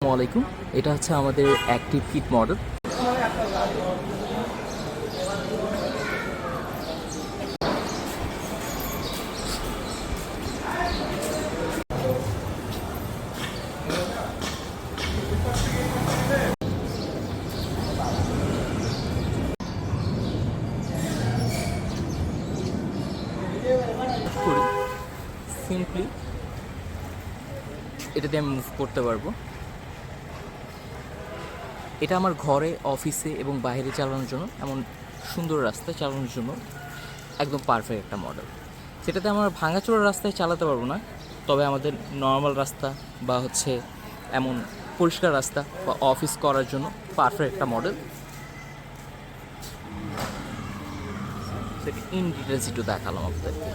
আলাইকুম। এটা হচ্ছে আমাদের অ্যাক্টিভ কিট মডেল সিম্পলি এটা দিয়ে আমি মুভ করতে পারব। এটা আমার ঘরে, অফিসে এবং বাইরে চালানোর জন্য, এমন সুন্দর রাস্তায় চালানোর জন্য একদম পারফেক্ট একটা মডেল সেটাতে আমরা ভাঙাচোরা রাস্তায় চালাতে পারব না, তবে আমাদের নর্মাল রাস্তা বা হচ্ছে এমন পরিষ্কার রাস্তা বা অফিস করার জন্য পারফেক্ট একটা মডেল সেটা ইন ডিটেলস একটু দেখালাম আপনাদেরকে।